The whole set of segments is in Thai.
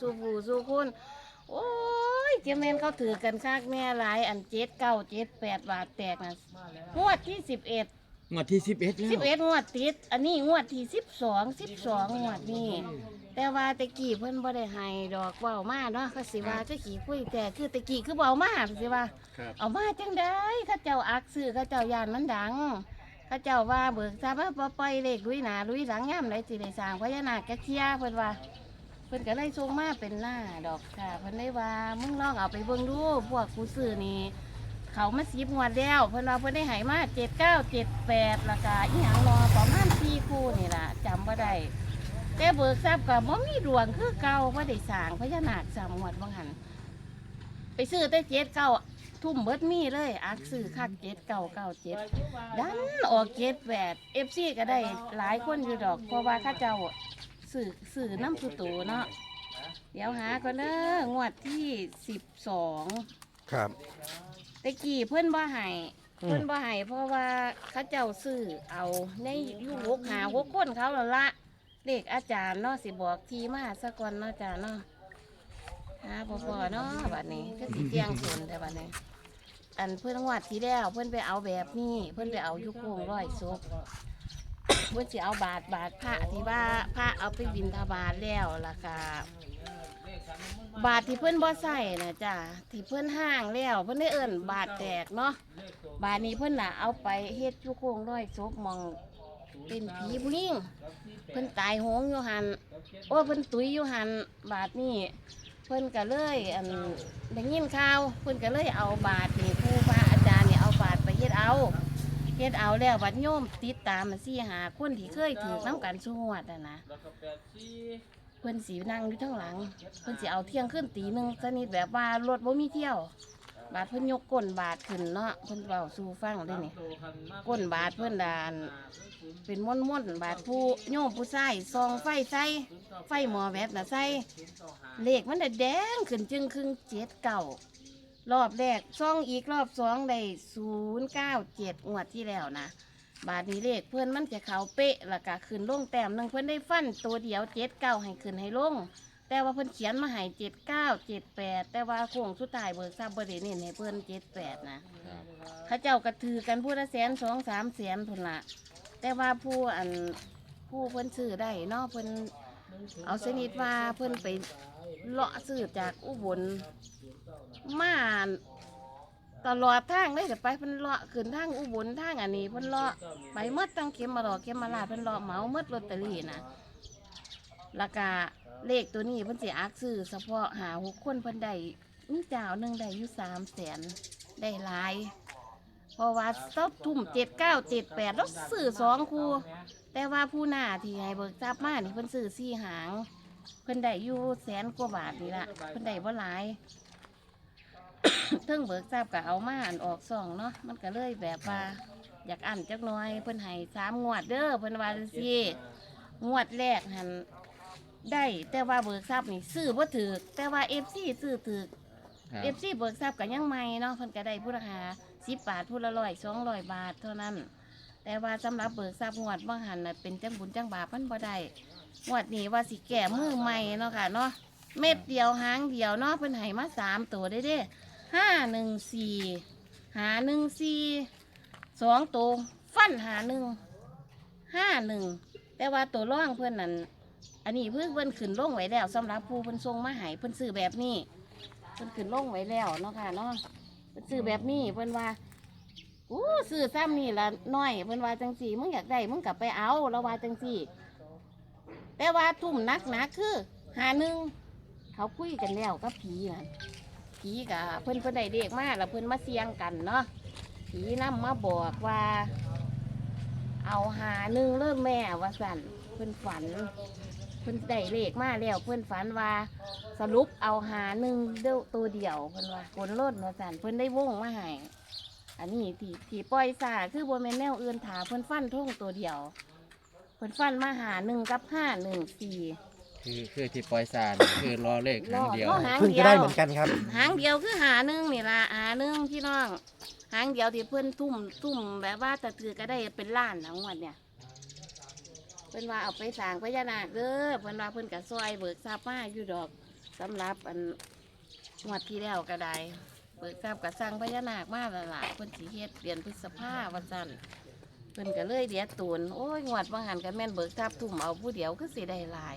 สู่ผู้สู่คน โอ้ยเจาแมนเขาถือกันคักแม่หลายอันเจ็ดเก้าเจ็ดแปดบาทแตกนะงวดที่สิบเอ็ดงวดที่สิบเอ็ดแล้วสิบเอ็ดงวดติด อันนี้งวดที่สิบสองสิบสองงวดนี่แต่ว่าตะกี้เพิ่นบ่ได้ให้ดอกเว้ามาเนาะเขาสิว่าจะขี่คุยแต่คือตะกี้คือเว้ามาสิว่า ครับ เอามาจังได้ข้าเจ้าอักซื้อข้าเจ้ายานมันดังข้าเจ้าว่าเบิกทราบว่าบ่ปล่อยเลขลุยหนาลุยหลังย่ำไรสิได้สร้างพญานาคแกเทียเพิ่นว่า เพิ่นก็เลยส่งมาเป็นหน้าดอกค่ะ เพิ่นเลยว่ามึงลองเอาไปเบิ่งดูพวกกูซื้อนี่เขามาสิบงวดแล้วเพิ่นว่าเพิ่นได้ให้มาเจ็ดเก้าเจ็ดแปดราคาอีหยังรอประมาณสี่คู่นี่ล่ะจำบ่ได้แต่เบิกทราบกับบ่มีดวงคือเก่าบ่าได้สร้างพญานาคสามงวดบ่หันไปซื้อแต่เจ็ดเก้าทุ่มเบิดมีเลย อักซื้อคักเจ็ดเก้าเก้าเจ็ดดันออกเจ็ดแปดเอฟซีก็ได้หลายคนอยู่ดอกเพราะว่าเข้าเจ้า สื่อสื่อน้ำสุตูเนาะเดี๋ยวหาก็เด้องวดที่สิบสองครับ ตะกี้เพื่อนบ่ให้อืม เพื่อนบ่ให้เพราะว่าเขาเจ้าซื้อเอาในอยูหกหาหกคนเขาและละเด็กอาจารย์เนาะสิบอกทีมาสักก่อนเนาะอาจารย์เนาะหาพอพอเนาะบัดนี้ก็สิเตียงส่วนแต่บัดนี้ อันเพื่อนงวดที่แล้วเพื่อนไปเอาแบบนี้ เพื่อนไปเอาอยุโกงร้อยศพ เพื่อนสิเอาบาทบาทพระที่ว่าพระเอาไปบินทบาทแล้วล่ะค่ะบาทที่เพื่อนบ่ใส่นะจ้ะที่เพื่อนห้างแล้วเพื่อนได้เอิ่นบาทแตกเนาะบาทนี้เพื่อนน่ะเอาไปเฮ็ดอยุโกงร้อยศพมองเป็นผีผู้หญิงเพื่อนตายโหงอยู่หันโอ้เพื่อนตุยอยู่หันบาทนี้เพื่อนก็เลยอันได้ยินข่าวเพื่อนก็เลยเอาบาทนี่ครูพระอาจารย์นี่เอาบาทไปเฮ็ดเอา เฮ็ดเอาแล้วบัดโยมติดตามมาสิหาคนที่เคยถือน้ำกันสงวดอะนะเพิ่นสีนั่งอยู่ทั้งหลังเพิ่นสิเอาเที่ยงขึ้นตีหนึ่งสนิทแบบว่ารถบ่มีเที่ยว บาดเพิ่นยกก้นบาดขึ้นเนาะเพิ่นเว้าสู่ฟังเด้นี่ก้นบาดเพิ่นดาน เป็นม่วนๆบาดผู้โยมผู้ชายซองไฟใส่ไฟหมอแบบน่ะใส่เลขมันได้แดงขึ้นจึงครึ่งเจ็ดเก่า รอบแรกซ่องอีกรอบสองได้ศูนย์เก้าเจ็ดงวดที่แล้วนะบาทนี้เลขเพื่อนมันจะเขาเป๊ะแล้วก็ขึ้นลงแต้มหนึ่งเพื่อนได้ฟันตัวเดียวเจ็ดเก้าให้ขึ้นให้ลง แต่ว่าเพื่อนเขียนมาให้เจ็ดเก้าเจ็ดแปดแต่ว่าโค้งสุดท้ายเบิกทราบบริเน้นให้เพื่อนเจ็ดแปดนะเข้าเจ้ากระถือกันผู้ละแสนสองสามแสนพุ่นละแต่ว่าผู้อันผู้เพื่อนซื้อได้เนาะเพื่อนเอาชนิดว่าเพื่อนไป เลาะซื้อจากอุบลมาตลอดทางเลยจะไปเพิ่นเลาะขึ้นทางอุบลทางอันนี้เพิ่นเลาะไปมดตั้งเข็มมาหลอกเข็มมาลาดเพิ่นเลาะเหมาหมดลอตเตอรี่นะราคาเลขตัวนี้เพิ่นสิอักซื้อเฉพาะหาหกคนเพิ่นได้มีเจ้าหนึ่งได้อยู่สามแสนได้หลายเพราะว่าเต้าทุ่มเจ็ดเก้าเจ็ดแปดแล้วซื้อสองคู่ แต่ว่าผู้หน้าที่ให้เบิกทรัพย์มานี่เพิ่นซื้อสี่หาง เพิ่นได้อยู่แสนกว่าบาทนี่ละเพิ่นได้บ่หลาย เทิงเบิกทราบก็เอามาอ่านออกสองเนาะมันก็เลยแบบว่า อยากอ่านจักหน้อย เพิ่นให้สามงวดเด้อเพิ่นว่าจังซี่งวดแรกหันได้แต่ว่าเบิกทรัพย์นี่ซื้อบ่ถือแต่ว่า FC ซื้อถือครับ FC เบิกทรัพย์ก็ยังใหม่เนาะเพิ่นก็ได้ผู้ราคา10บาทผู้ละร้อย200บาทเท่านั้น แต่ว่าสำหรับเบิกทรัพย์งวดบ่หันน่ะเป็นจังบุญจังบาปมันบ่ได้ งวดนี้ว่าสิแก้มือใหม่เนาะค่ะเนาะเม็ดเดียวหางเดียวเนาะเพิ่นให้มาสามตัวได้เด้ห้าหนึ่งสี่หาหนึ่งสี่สองตัวฟันหาหนึ่งห้าหนึ่งแต่ว่าตัวร่องเพื่อนนั่นอันนี้เพื่อนเพื่อนขึ้นล่งไว้แล้วสำหรับผู้เพื่อนทรงมาหายเพื่อนซื้อแบบนี้ เพื่อนขึ้นล่งไว้แล้วเนาะค่ะเนาะเพื่อนซื้อแบบนี้เพื่อนว่าอู้ซื้อซ้ำนี่ละน้อยเพื่อนว่าจังสี่มึงอยากได้มึงกลับไปเอาแล้วว่าจังสี่ แต่ว่าทุ่มนักหนาคือหาหนึ่งเขาคุยกันแล้วกับผีน่ะผีกะเพิ่อนเพิ่นได้เด็กมากแล้วเพิ่อนมาเสียงกันเนาะผีนํมาบอกว่า เอาหาหนึ่งเริ่มแม่ว่าสั่นเพิ่อนฝัน เพิ่อนได้เลขมาแล้วเพิ่อนฝันว่า สรุปเอาหาหนึ่งเดียวตัวเดียวเพิ่อนว่าคนรถว่าสั่นเพิ่อนได้วงมาให้อันนี้ที่ที่ปล่อยสาคือบ่แมนแนวอื่นถาเพิ่อนฟันทุ่งตัวเดียว เพิ่นฟันมาหาหนึ่งกับห้าหนึ่งสี่คือคือที่ปล่อยสาร คือรอเลขครั้งเดียวรอหางเพิ่งเดีจะยวได้เหมือนกันครับ หางเดียวคือหาหนึ่งนี่ละหาหนึ่งพี่น้องหางเดียวที่เพื่อนทุ่มทุ่มแบบว่าแต่ถือก็ได้เป็นล้านทั้งวันเนี่ยเพื่อนว่าเอาไปสร้างพญานาคเด้อเพื่อนว่าเพื่อนกับซอยเบิกทรัพย์มาอยู่ดอกสำหรับอันงวดที่แล้วก็ได้เปิดทราบกับสร้างพญานาคมาแล้วล่ะเพิ่นสิเฮ็ดเดือนพฤษภาวันจันทร์ เพิ่นก็เลยเดียตูนโอ้ยงวดบางหันก็แม่นเบิกทราบทุ่มเอาผู้เดียวคือสิได้หลาย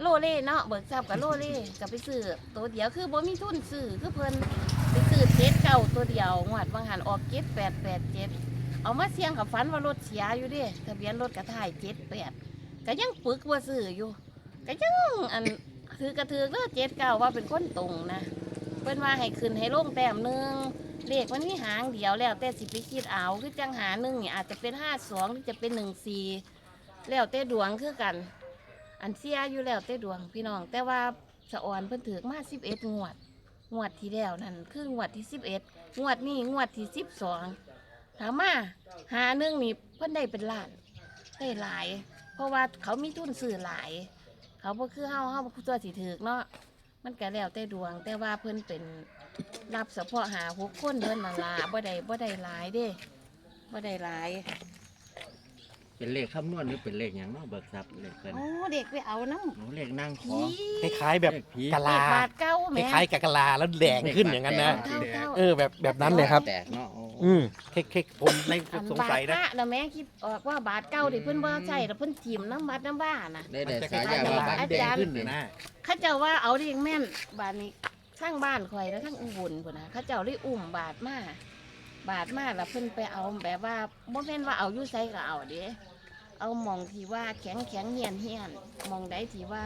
โลเล่เนาะเบิกทราบกับโลเล่ก็ไปซื้อตัวเดียวคือบ่มีทุนซื้อคือเพิ่นไปซื้อเจ็ดเก่าตัวเดียวงวดบางหันออกเจ็ดแปดแปดเจ็ดเอามาเสี่ยงกับฝันว่ารถเสียอยู่เด้ทะเบียนรถกระถ่ายเจ็ดแปดก็ยังปึกว่าซื้ออยู่ก็ยังอันถือกระถือเด้อเจ็ดเก่าว่าเป็นคนตรงนะเพิ่นว่าให้ขึ้นให้ลงแต้มหนึง เลขมันมีหางเดียวแล้วแต่สิไปคิดเอาคือจังหาหนึ่งเนี่ยอาจจะเป็นห้าสองหรือจะเป็นหนึ่งสี่แล้วแต่ดวงคือกัน อันเสียอยู่แล้วแต่ดวงพี่น้อง แต่ว่าสะออนเพิ่นถือมาสิบเอ็ดงวด งวดที่แล้วนั่นคืองวดที่สิบเอ็ดงวดนี้งวดที่สิบสองถามมาหาหนึ่งนี่เพิ่นได้เป็นล้านได้หลาย เพราะว่าเขามีทุนซื้อหลาย เขาบ่คือเฮาเฮาบ่คือตัวสิถือเนาะมันก็แล้วแต่ดวง แต่ว่าเพิ่นเป็น รับเฉพาะหาหกคนเพิ่นนั่นล่ะบ่ได้บ่ได้หลายเด้บ่ได้หลายเป็นเลขคำนวณหรือเป็นเลขหยังเนาะเบิกทรัพย์เลขเพิ่นโอ้เด็กไปเอาน้ำโอ้เลขนั่งขผีอคล้ายๆแบบเลขผี กะเลลาขบาทเก้าคแหม่ล้ายๆกับกะลาแล้วแดงขึ้นอย่างนั้นนะเท่าเท่าเออแบบแบบนั้นเลยครับ แตกเนาะโอ้อืมเค้กเค้กผมในอันสงบาทสัยนะพระนะแม่คิดออกว่าบาทเก้าที่เพิ่นบ่ใช่แล้วเพิ่นทิ่มน้ำบัดน้ำบ้าน่ะ ได้แต่มันจะสายยาว่าบาดอาแดงจารย์ขึ้นเลยนะนะเขาเจ้าว่าเอาเรียงแม่นบาทนี้ ข้างบ้านข่อยแล้วทั้งอุบลพุ่นน่ะเขาเจ้าเลยอุ้มบาทมาบาทมาแล้วเพิ่นไปเอาแบบว่าบ่แม่นว่าเอาอยู่ไสก็เอาเด้เอาหมองที่ว่าแข็งแข็งเหียนเหียนหมองใดที่ว่า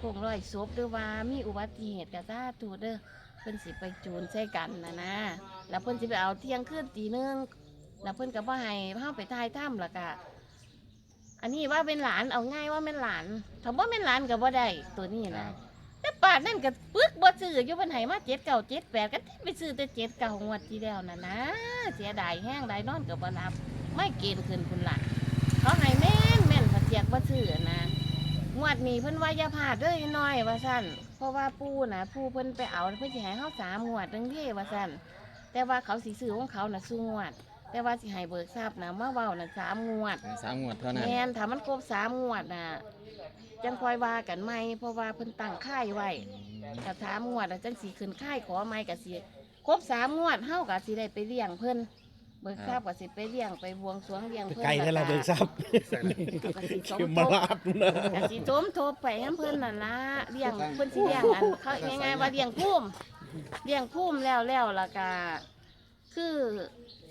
คงร้อยศพหรือว่ามีอุบัติเหตุก็ซาถูเด้อเพิ่นสิไปจูนใส่กันนะนะ แล้วเพิ่นสิไปเอาเที่ยงคืนตีนึงแล้วเพิ่นก็บ่ให้เฮาไปทายถ้ำล้วก็อันนี้ว่าเป็นหลานเอาง่ายว่าเป็นหลานถ้าบ่เป็นหลานก็บ่ได้ตัวนี้นะ บแต่ป่านนั่นก็ปึกบ่ซื้ออยู่เพิ่นให้มา7 9 7 8ก็ไปซื้อแต่7 9งวดที่แล้วน่ะนะ เสียดายแห้งได้นอนก็บ่หลับไม่เกณฑ์คืนคุณล่ะเขาให้แม่นแม่นถ้าเจียกบ่ซื้อนะงวดนี้เพิ่นว่าอย่าพลาดเด้อน้อยว่าซั่นเพราะว่าปู่น่ะปู่เพิ่นไปเอาเพิ่นสิให้เฮาสามงวดจังเด้ว่าซั่นแต่ว่าเขาสิซื้อของเขาน่ะสู้งวด แต่ว่าสิให้เบิกทราบนะมาเว้าน่ะสามงวดสามงวดเท่านั้นแม่นถ้ามันครบสามงวดน่ะ จังคอยว่ากันไหมเพราะว่าเพิ่นตั้งค่ายไว้ถ้าสามงวดน่ะจังสิขึ้นค่ายขอไหมก็สิครบสามงวดเฮาก็สิได้ไปเลี้ยงเพิ่นเบิกทราบก็สิไปเลี้ยงไปบวงสรวงเลี้ยงเพิ่นไกลให้เราเบิกทรัพย์ก็สิสมเข็มทมาบลาดนะก็สิสมทบไปให้เพิ่นนั่นล่ะเลี้ยงเพิ่นสิเลี้ยงอันเขาง่ายๆว่าเลี้ยงพุ่มเลี้ยงพุ่มแล้วแล้วล่ะก็คือ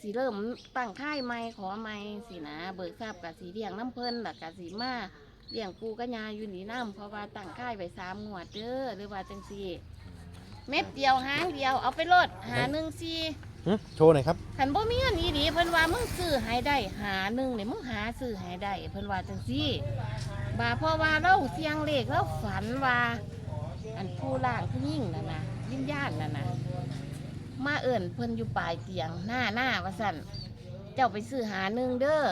สิเริ่มตั้งค่ายใหม่ขอใหม่สินะ เบิกทราบกับสีเลี้ยงน้ำเพิ่นแล้วก็สิมา เลี้ยงปูกัญญาอยู่นี่น้ำเพราะว่าตั้งค่ายไว้สามงวดเด้อหรือว่าจังสี่ เม็ดเดียวหางเดียวเอาไปโลดหาหนึ่งสี่หึโชว์หน่อยครับ ขันบ่มีเงินอีดีเพิ่นว่ามึงซื้อให้ได้หาหนึ่งเนี่ยมึงหาซื้อให้ได้เพิ่นว่าจังซี่บาเพราะว่าเราเสียงเลขเราฝันว่า อันผู้ล่างผู้ยิ่งนั่นนะวิญญาณนั่นนะมาเอิ่นเพิ่นอยู่ปลายเตียงหน้าหน้าว่าสั่นเจ้าไปซื้อหาหนึ่งเด้อ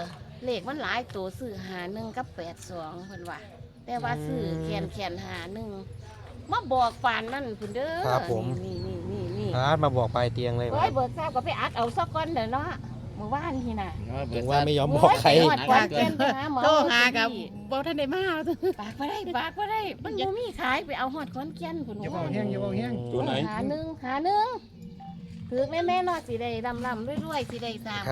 เลขมันหลายตัวซื้อหาหนึ่งกับแปดสองเพิ่นว่าแต่ว่าซื้อแขนแขนหาหนึ่งมาบอกปานนั่นเพิ่นเด้อครับผม นี่นี่นี่นี่อาร์ตมาบอกปลายเตียงเลยโอ้ยเบิกทราบก็ไปอัดเอาสักก้อนเด้อเนาะเมื่อวานนี่น่ะถึงว่าไม่ยอมบอกใคร โยไปฮอดขอนแก่นไปหาหมอโทรหากับบ่ทันได้มาปากบ่ได้ปากบ่ได้ มันบ่มีขายไปเอาฮอดขอนแก่นพุ่นอย่าบอกแห้งอย่าบอกแห้งตัวไหน หาหนึ่งหาหนึ่งถือแม่แม่ๆเนาะสิได้ลำลำๆรวยๆสิได้สร้าง